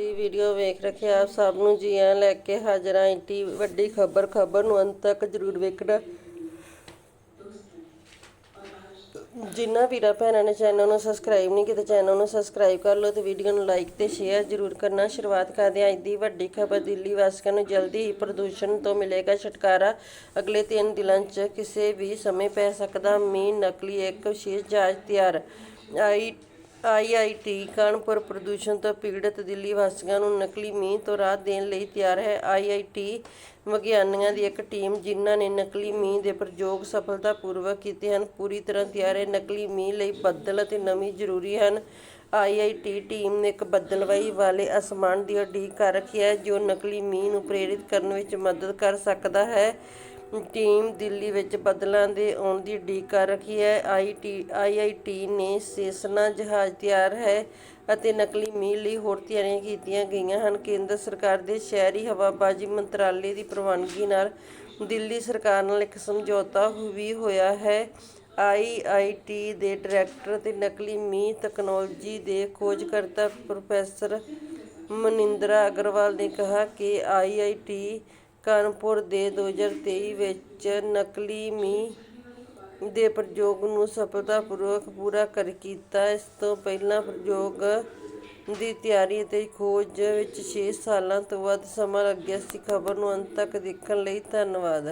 ਜੀ, ਵੀਡੀਓ ਵੇਖ ਰੱਖਿਆ ਆਪ ਸਭ ਨੂੰ ਜੀ ਆਇਆਂ ਲੈ ਕੇ ਹਾਜ਼ਰ ਇੰਟੀ ਵੱਡੀ ਖਬਰ ਖਬਰ ਨੂੰ ਅੰਤ ਤੱਕ ਜਰੂਰ ਵੇਖਣਾ। ਜਿਨ੍ਹਾਂ ਵੀਰਾਂ ਭੈਣਾਂ ਨੇ ਚੈਨਲ ਨੂੰ ਸਬਸਕ੍ਰਾਈਬ ਨਹੀਂ ਕੀਤਾ, ਚੈਨਲ ਨੂੰ ਸਬਸਕ੍ਰਾਈਬ ਕਰ ਲਓ ਤੇ ਵੀਡੀਓ ਨੂੰ ਲਾਈਕ ਤੇ ਸ਼ੇਅਰ ਜਰੂਰ ਕਰਨਾ। ਸ਼ੁਰੂਆਤ ਕਰਦੇ ਹਾਂ ਅੱਜ ਦੀ ਵੱਡੀ ਖਬਰ, ਦਿੱਲੀ ਵਾਸੀਆਂ ਨੂੰ ਜਲਦੀ ਹੀ ਪ੍ਰਦੂਸ਼ਣ ਤੋਂ ਮਿਲੇਗਾ ਛੁਟਕਾਰਾ। ਅਗਲੇ 3 ਦਿਨਾਂ 'ਚ ਕਿਸੇ ਵੀ ਸਮੇਂ ਪੈ ਸਕਦਾ, ਮੀਂਹ, ਨਕਲੀ ਇੱਕ ਵਿਸ਼ੇਸ਼ ਜਹਾਜ਼ ਤਿਆਰ। ਆਈ ਆਈਆਈਟੀ ਕਾਨਪੁਰ ਪ੍ਰਦੂਸ਼ਣ ਤੋਂ ਪੀੜਤ ਦਿੱਲੀ ਵਾਸੀਆਂ ਨੂੰ ਨਕਲੀ ਮੀਂਹ ਤੋਂ ਰਾਹਤ ਦੇਣ ਲਈ ਤਿਆਰ ਹੈ ਆਈਆਈਟੀ ਵਿਗਿਆਨੀਆਂ ਦੀ ਇੱਕ ਟੀਮ, ਜਿਨ੍ਹਾਂ ਨੇ ਨਕਲੀ ਮੀਂਹ ਦੇ ਪ੍ਰਯੋਗ ਸਫਲਤਾਪੂਰਵਕ ਕੀਤੇ ਹਨ, ਪੂਰੀ ਤਰ੍ਹਾਂ ਤਿਆਰ ਹੈ। ਨਕਲੀ ਮੀਂਹ ਲਈ ਬੱਦਲ ਅਤੇ ਨਮੀ ਜ਼ਰੂਰੀ ਹਨ। ਆਈਆਈਟੀ ਟੀਮ ਨੇ ਇੱਕ ਬੱਦਲਵਾਈ ਵਾਲੇ ਅਸਮਾਨ ਦੀ ਉਡੀਕ ਕਰ ਰੱਖੀ ਹੈ, ਜੋ ਨਕਲੀ ਮੀਂਹ ਨੂੰ ਪ੍ਰੇਰਿਤ ਕਰਨ ਵਿੱਚ ਮਦਦ ਕਰ ਸਕਦਾ ਹੈ। ਟੀਮ ਦਿੱਲੀ ਵਿੱਚ ਬੱਦਲਾਂ ਦੇ ਆਉਣ ਦੀ ਉਡੀਕ ਕਰ ਰੱਖੀ ਹੈ। ਆਈਟੀ ਆਈਆਈਟੀ ਨੇ ਸੇਸਨਾ ਜਹਾਜ਼ ਤਿਆਰ ਹੈ ਅਤੇ ਨਕਲੀ ਮੀਂਹ ਲਈ ਹੋਰ ਤਿਆਰੀਆਂ ਕੀਤੀਆਂ ਗਈਆਂ ਹਨ। ਕੇਂਦਰ ਸਰਕਾਰ ਦੇ ਸ਼ਹਿਰੀ ਹਵਾਬਾਜ਼ੀ ਮੰਤਰਾਲੇ ਦੀ ਪ੍ਰਵਾਨਗੀ ਨਾਲ ਦਿੱਲੀ ਸਰਕਾਰ ਨਾਲ ਇੱਕ ਸਮਝੌਤਾ ਵੀ ਹੋਇਆ ਹੈ। ਆਈਆਈਟੀ ਦੇ ਡਾਇਰੈਕਟਰ ਤੇ ਨਕਲੀ ਮੀਂਹ ਤਕਨਾਲੋਜੀ ਦੇ ਖੋਜਕਰਤਾ ਪ੍ਰੋਫੈਸਰ ਮਨਿੰਦਰਾ ਅਗਰਵਾਲ ਨੇ ਕਿਹਾ ਕਿ ਆਈਆਈਟੀ ਕਾਨਪੁਰ ਦੇ 2023 ਵਿੱਚ ਨਕਲੀ ਮੀਂਹ ਦੇ ਪ੍ਰਯੋਗ ਨੂੰ ਸਫਲਤਾਪੂਰਵਕ ਪੂਰਾ ਕਰ ਕੀਤਾ। ਇਸ ਤੋਂ ਪਹਿਲਾਂ ਪ੍ਰਯੋਗ ਦੀ ਤਿਆਰੀ ਅਤੇ ਖੋਜ ਵਿੱਚ 6 ਸਾਲਾਂ ਤੋਂ ਵੱਧ ਸਮਾਂ ਲੱਗਿਆ ਸੀ। ਖਬਰ ਨੂੰ ਅੰਤ ਤੱਕ ਦੇਖਣ ਲਈ ਧੰਨਵਾਦ।